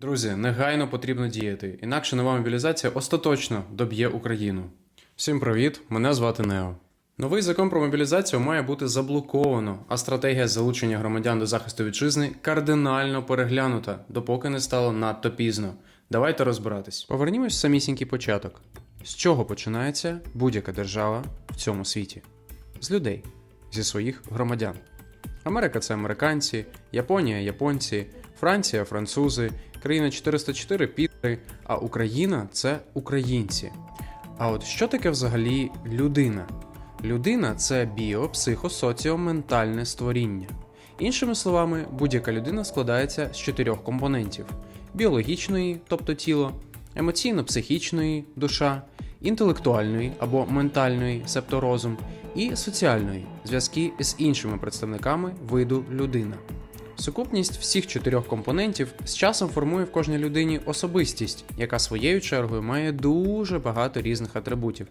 Друзі, негайно потрібно діяти, інакше нова мобілізація остаточно доб'є Україну. Всім привіт! Мене звати Нео. Новий закон про мобілізацію має бути заблоковано, а стратегія залучення громадян до захисту вітчизни кардинально переглянута, допоки не стало надто пізно. Давайте розбиратись. Повернімось в самісінький початок. З чого починається будь-яка держава в цьому світі? З людей, зі своїх громадян. Америка це американці, Японія японці, Франція французи, країна 404 пітери, а Україна це українці. А от що таке взагалі людина? Людина це біо, психо, соціоментальне створіння. Іншими словами, будь-яка людина складається з чотирьох компонентів: біологічної, тобто тіло, емоційно-психічної душа, інтелектуальної або ментальної, себто розум, і соціальної зв'язки з іншими представниками виду людина. Сукупність всіх чотирьох компонентів з часом формує в кожній людині особистість, яка своєю чергою має дуже багато різних атрибутів: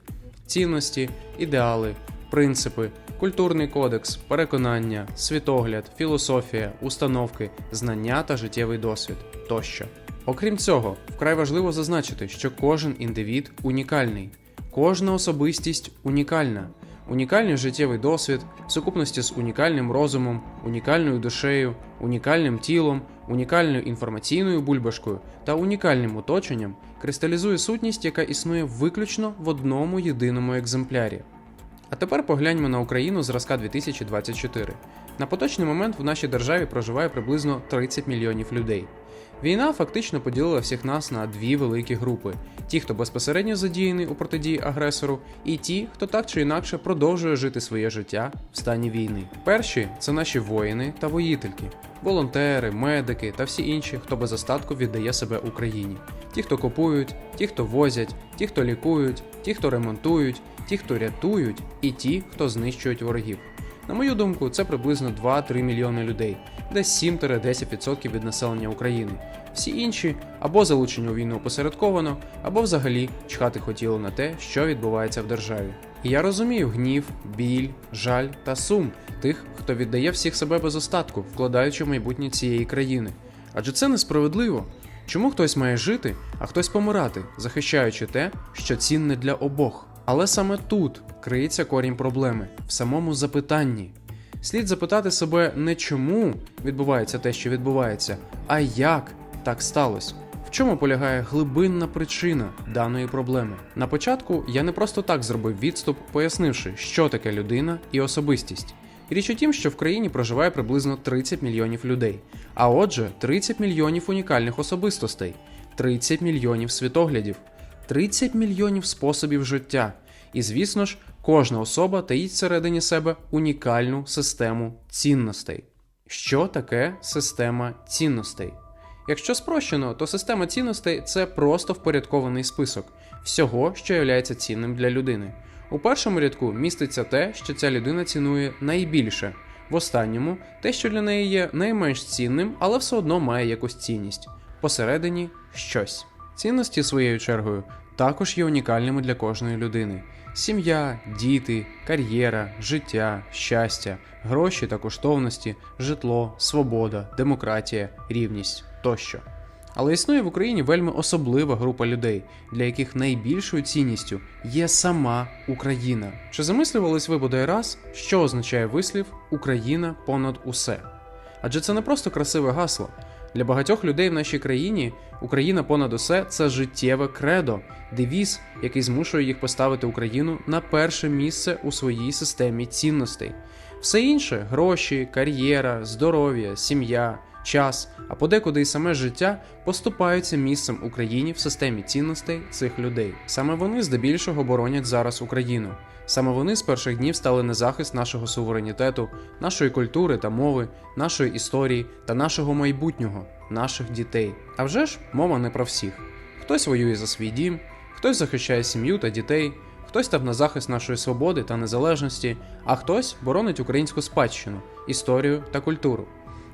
цінності, ідеали, принципи, культурний кодекс, переконання, світогляд, філософія, установки, знання та життєвий досвід тощо. Окрім цього, вкрай важливо зазначити, що кожен індивід унікальний, кожна особистість унікальна. Унікальний життєвий досвід в сукупності з унікальним розумом, унікальною душею, унікальним тілом, унікальною інформаційною бульбашкою та унікальним оточенням кристалізує сутність, яка існує виключно в одному єдиному екземплярі. А тепер погляньмо на Україну зразка 2024. На поточний момент в нашій державі проживає приблизно 30 мільйонів людей. Війна фактично поділила всіх нас на дві великі групи: ті, хто безпосередньо задіяний у протидії агресору, і ті, хто так чи інакше продовжує жити своє життя в стані війни. Перші це наші воїни та воїтельки, волонтери, медики та всі інші, хто без остатку віддає себе Україні. Ті, хто купують, ті, хто возять, ті, хто лікують, ті, хто ремонтують, ті, хто рятують, і ті, хто знищують ворогів. На мою думку, це приблизно 2-3 мільйони людей, десь 7-10% від населення України. Всі інші або залучені у війну опосередковано, або взагалі чхати хотіли на те, що відбувається в державі. І я розумію гнів, біль, жаль та сум тих, хто віддає всіх себе без остатку, вкладаючи в майбутнє цієї країни. Адже це несправедливо. Чому хтось має жити, а хтось помирати, захищаючи те, що цінне для обох? Але саме тут криється корінь проблеми в самому запитанні. Слід запитати себе не чому відбувається те, що відбувається, а як так сталося. В чому полягає глибинна причина даної проблеми? На початку я не просто так зробив відступ, пояснивши, що таке людина і особистість. Річ у тім, що в країні проживає приблизно 30 мільйонів людей, а отже, 30 мільйонів унікальних особистостей, 30 мільйонів світоглядів, 30 мільйонів способів життя. І, звісно ж, кожна особа таїть всередині себе унікальну систему цінностей. Що таке система цінностей? Якщо спрощено, то система цінностей це просто впорядкований список всього, що є цінним для людини. У першому рядку міститься те, що ця людина цінує найбільше, в останньому те, що для неї є найменш цінним, але все одно має якусь цінність. Посередині щось. Цінності своєю чергою також є унікальними для кожної людини: сім'я, діти, кар'єра, життя, щастя, гроші та коштовності, житло, свобода, демократія, рівність тощо. Але існує в Україні вельми особлива група людей, для яких найбільшою цінністю є сама Україна. Чи замислювались ви бодай раз, що означає вислів Україна понад усе? Адже це не просто красиве гасло. Для багатьох людей в нашій країні Україна понад усе це життєве кредо, девіз, який змушує їх поставити Україну на перше місце у своїй системі цінностей. Все інше гроші, кар'єра, здоров'я, сім'я, час, а подекуди і саме життя поступаються місцем Україні в системі цінностей цих людей. Саме вони здебільшого боронять зараз Україну. Саме вони з перших днів стали на захист нашого суверенітету, нашої культури та мови, нашої історії та нашого майбутнього, наших дітей. А вже ж мова не про всіх. Хтось воює за свій дім, хтось захищає сім'ю та дітей, хтось став на захист нашої свободи та незалежності, а хтось боронить українську спадщину, історію та культуру.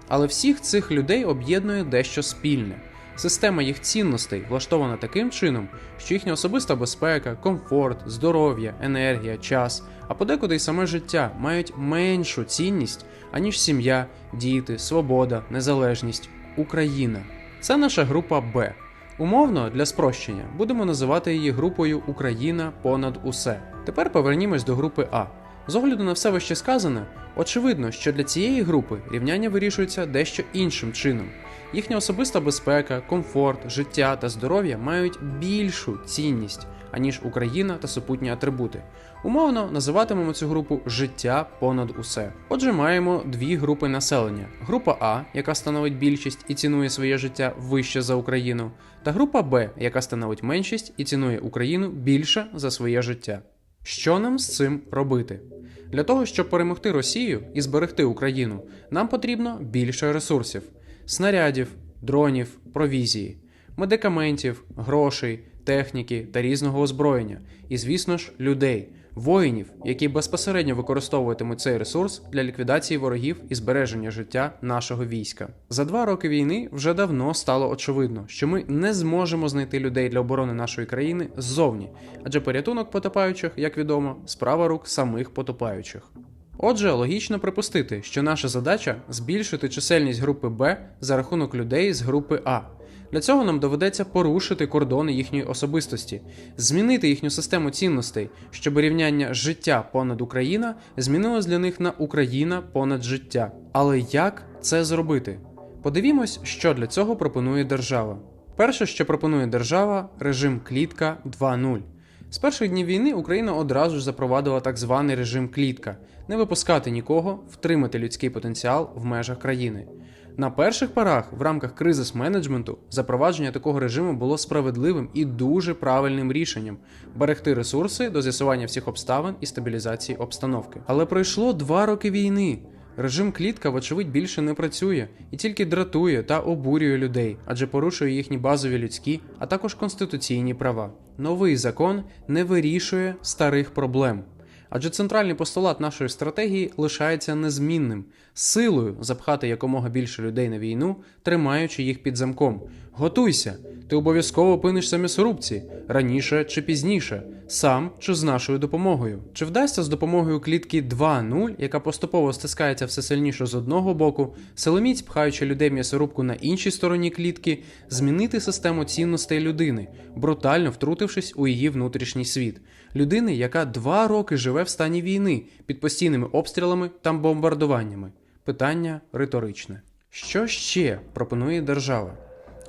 Але всіх цих людей об'єднує дещо спільне. Система їх цінностей влаштована таким чином, що їхня особиста безпека, комфорт, здоров'я, енергія, час, а подекуди й саме життя мають меншу цінність, аніж сім'я, діти, свобода, незалежність, Україна. Це наша група Б. Умовно, для спрощення, будемо називати її групою Україна понад усе. Тепер повернімось до групи А. З огляду на все вище сказане, очевидно, що для цієї групи рівняння вирішується дещо іншим чином. Їхня особиста безпека, комфорт, життя та здоров'я мають більшу цінність, аніж Україна та супутні атрибути. Умовно називатимемо цю групу життя понад усе. Отже, маємо дві групи населення: група А, яка становить більшість і цінує своє життя вище за Україну, та група Б, яка становить меншість і цінує Україну більше за своє життя. Що нам з цим робити? Для того, щоб перемогти Росію і зберегти Україну, нам потрібно більше ресурсів: снарядів, дронів, провізії, медикаментів, грошей, техніки та різного озброєння, і, звісно ж, людей, воїнів, які безпосередньо використовуватимуть цей ресурс для ліквідації ворогів і збереження життя нашого війська. За два роки війни вже давно стало очевидно, що ми не зможемо знайти людей для оборони нашої країни ззовні, адже порятунок потопаючих, як відомо, справа рук самих потопаючих. Отже, логічно припустити, що наша задача збільшити чисельність групи Б за рахунок людей з групи А. Для цього нам доведеться порушити кордони їхньої особистості, змінити їхню систему цінностей, щоб рівняння життя понад Україна змінилось для них на Україна понад життя. Але як це зробити? Подивімось, що для цього пропонує держава. Перше, що пропонує держава, режим клітка 2.0. З перших днів війни Україна одразу ж запровадила так званий режим клітка не випускати нікого, втримати людський потенціал в межах країни. На перших порах в рамках кризис менеджменту запровадження такого режиму було справедливим і дуже правильним рішенням берегти ресурси до з'ясування всіх обставин і стабілізації обстановки. Але пройшло два роки війни. Режим клітка, вочевидь, більше не працює і тільки дратує та обурює людей, адже порушує їхні базові людські, а також конституційні права. Новий закон не вирішує старих проблем. Адже центральний постулат нашої стратегії лишається незмінним силою запхати якомога більше людей на війну, тримаючи їх під замком. Готуйся, ти обов'язково опинишся в м'ясорубці раніше чи пізніше, сам чи з нашою допомогою. Чи вдасться з допомогою клітки 2.0, яка поступово стискається все сильніше з одного боку, силоміць пхаючи людей м'ясорубку на іншій стороні клітки, змінити систему цінностей людини, брутально втрутившись у її внутрішній світ, людини, яка два роки живе в стані війни під постійними обстрілами та бомбардуваннями. Питання риторичне. Що ще пропонує держава?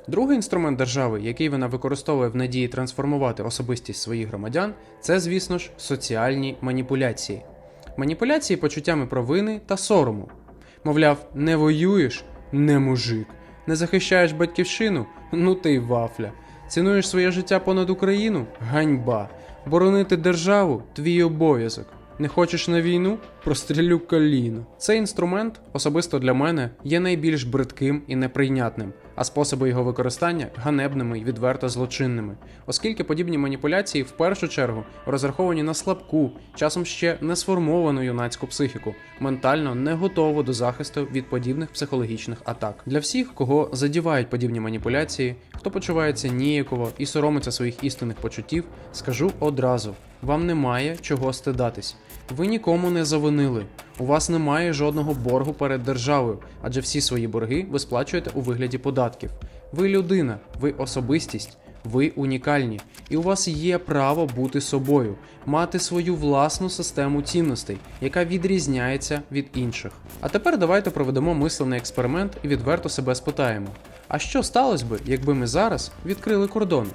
Другий інструмент держави, який вона використовує в надії трансформувати особистість своїх громадян, це, звісно ж, соціальні маніпуляції. Маніпуляції почуттями провини та сорому. Мовляв, не воюєш не мужик, не захищаєш батьківщину ну ти й вафля. Цінуєш своє життя понад Україну ганьба. Боронити державу твій обов'язок. Не хочеш на війну? Прострілю коліно. Цей інструмент, особисто для мене, є найбільш бридким і неприйнятним, а способи його використання ганебними і відверто злочинними, оскільки подібні маніпуляції в першу чергу розраховані на слабку, часом ще не сформовану юнацьку психіку, ментально не готову до захисту від подібних психологічних атак. Для всіх, кого задівають подібні маніпуляції, хто почувається ніяково і соромиться своїх істинних почуттів, скажу одразу: вам немає чого стидатись. Ви нікому не завинили. У вас немає жодного боргу перед державою, адже всі свої борги ви сплачуєте у вигляді податків. Ви людина, ви особистість, ви унікальні, і у вас є право бути собою, мати свою власну систему цінностей, яка відрізняється від інших. А тепер давайте проведемо мислений експеримент і відверто себе спитаємо: а що сталося би, якби ми зараз відкрили кордони?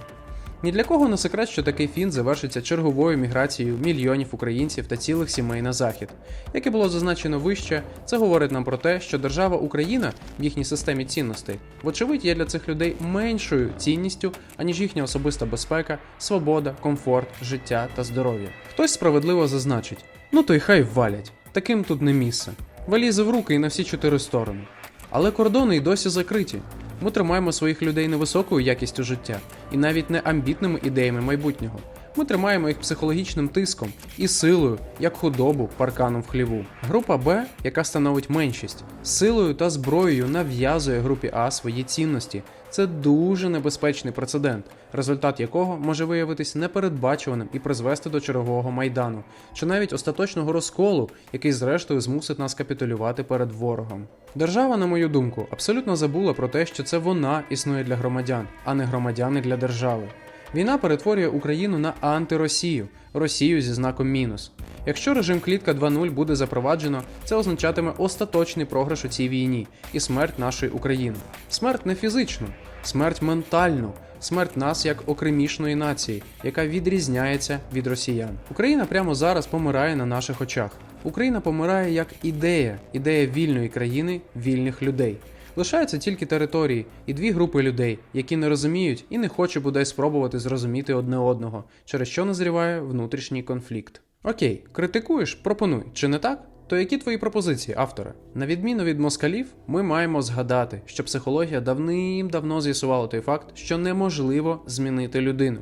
Ні для кого не секрет, що такий фінт завершиться черговою міграцією мільйонів українців та цілих сімей на захід. Як і було зазначено вище, це говорить нам про те, що держава Україна в їхній системі цінностей, вочевидь, є для цих людей меншою цінністю, аніж їхня особиста безпека, свобода, комфорт, життя та здоров'я. Хтось справедливо зазначить: ну то й хай валять, таким тут не місце. Валізи в руки і на всі чотири сторони. Але кордони й досі закриті. Ми тримаємо своїх людей невисокою якістю життя і навіть не амбітними ідеями майбутнього. Ми тримаємо їх психологічним тиском і силою, як худобу парканом в хліву. Група Б, яка становить меншість, силою та зброєю нав'язує групі А свої цінності. Це дуже небезпечний прецедент, результат якого може виявитись непередбачуваним і призвести до чергового майдану, чи навіть остаточного розколу, який зрештою змусить нас капітулювати перед ворогом. Держава, на мою думку, абсолютно забула про те, що це вона існує для громадян, а не громадяни для держави. Війна перетворює Україну на антиросію, Росію зі знаком мінус. Якщо режим клітка 2.0 буде запроваджено, це означатиме остаточний програш у цій війні і смерть нашої України. Смерть не фізичну, смерть ментальну, смерть нас як окремішної нації, яка відрізняється від росіян. Україна прямо зараз помирає на наших очах. Україна помирає як ідея, ідея вільної країни, вільних людей. Лишаються тільки території і дві групи людей, які не розуміють і не хочуть бодай спробувати зрозуміти одне одного, через що назріває внутрішній конфлікт. Окей, критикуєш, пропонуй, чи не так? То які твої пропозиції, авторе? На відміну від москалів, ми маємо згадати, що психологія давним-давно з'ясувала той факт, що неможливо змінити людину.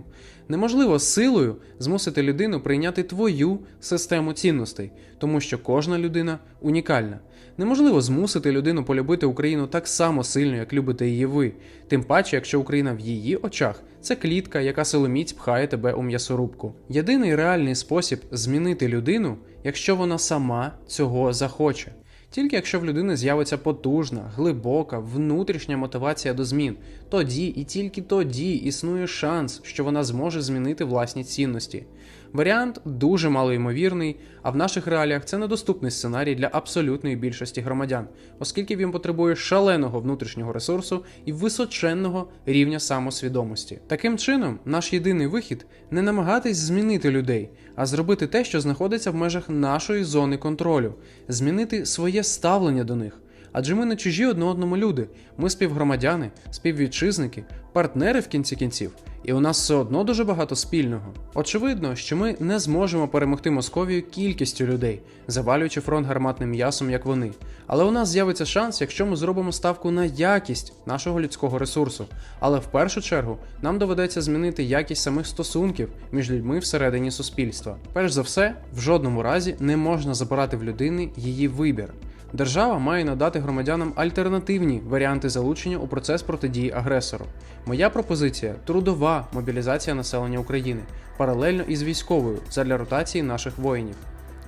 Неможливо силою змусити людину прийняти твою систему цінностей, тому що кожна людина унікальна. Неможливо змусити людину полюбити Україну так само сильно, як любите її ви. Тим паче, якщо Україна в її очах це клітка, яка силоміць пхає тебе у м'ясорубку. Єдиний реальний спосіб змінити людину, якщо вона сама цього захоче. Тільки якщо в людини з'явиться потужна, глибока, внутрішня мотивація до змін, тоді і тільки тоді існує шанс, що вона зможе змінити власні цінності. Варіант дуже малоймовірний, а в наших реаліях це недоступний сценарій для абсолютної більшості громадян, оскільки він потребує шаленого внутрішнього ресурсу і височенного рівня самосвідомості. Таким чином, наш єдиний вихід не намагатись змінити людей, а зробити те, що знаходиться в межах нашої зони контролю, змінити своє ставлення до них. Адже ми не чужі одне одному люди, ми співгромадяни, співвітчизники, партнери в кінці кінців, і у нас все одно дуже багато спільного. Очевидно, що ми не зможемо перемогти Московію кількістю людей, завалюючи фронт гарматним м'ясом, як вони. Але у нас з'явиться шанс, якщо ми зробимо ставку на якість нашого людського ресурсу. Але в першу чергу нам доведеться змінити якість самих стосунків між людьми всередині суспільства. Перш за все, в жодному разі не можна забирати в людини її вибір. Держава має надати громадянам альтернативні варіанти залучення у процес протидії агресору. Моя пропозиція трудова мобілізація населення України паралельно із військовою задля ротації наших воїнів.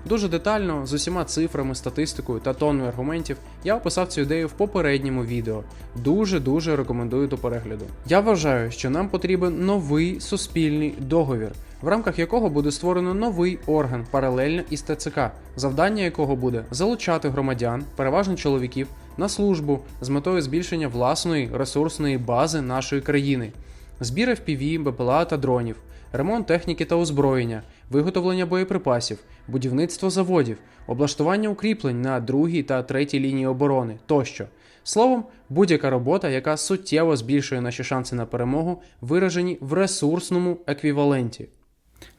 Дуже детально, з усіма цифрами, статистикою та тонною аргументів я описав цю ідею в попередньому відео. Дуже дуже рекомендую до перегляду. Я вважаю, що нам потрібен новий суспільний договір, в рамках якого буде створено новий орган паралельно із ТЦК, завдання якого буде залучати громадян, переважно чоловіків, на службу з метою збільшення власної ресурсної бази нашої країни, збір FPV, БПЛА та дронів, ремонт техніки та озброєння, виготовлення боєприпасів, будівництво заводів, облаштування укріплень на другій та третій лінії оборони тощо. Словом, будь-яка робота, яка суттєво збільшує наші шанси на перемогу, виражені в ресурсному еквіваленті.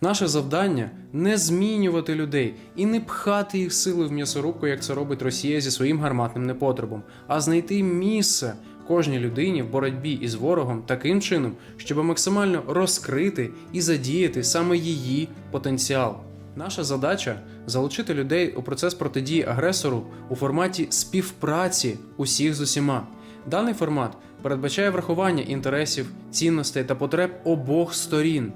Наше завдання не змінювати людей і не пхати їх сили в м'ясорубку, як це робить Росія зі своїм гарматним непотребом, а знайти місце кожній людині в боротьбі із ворогом таким чином, щоб максимально розкрити і задіяти саме її потенціал. Наша задача залучити людей у процес протидії агресору у форматі співпраці усіх з усіма. Даний формат передбачає врахування інтересів, цінностей та потреб обох сторін.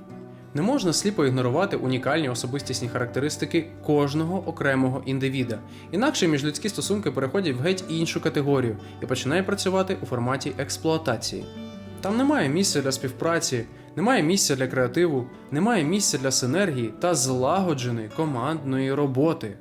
Не можна сліпо ігнорувати унікальні особистісні характеристики кожного окремого індивіда. Інакше міжлюдські стосунки переходять в геть іншу категорію і починає працювати у форматі експлуатації. Там немає місця для співпраці, немає місця для креативу, немає місця для синергії та злагодженої командної роботи.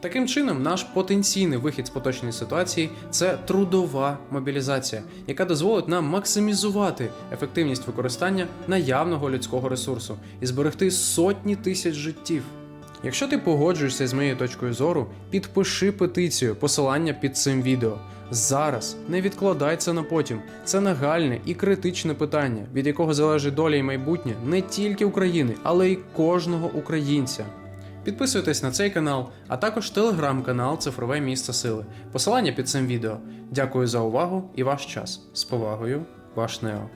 Таким чином, наш потенційний вихід з поточної ситуації це трудова мобілізація, яка дозволить нам максимізувати ефективність використання наявного людського ресурсу і зберегти сотні тисяч життів. Якщо ти погоджуєшся з моєю точкою зору, підпиши петицію, посилання під цим відео. Зараз не відкладай це на потім. Це нагальне і критичне питання, від якого залежить доля і майбутнє не тільки України, але й кожного українця. Підписуйтесь на цей канал, а також телеграм-канал Цифрове місце сили. Посилання під цим відео. Дякую за увагу і ваш час. З повагою, ваш Нео.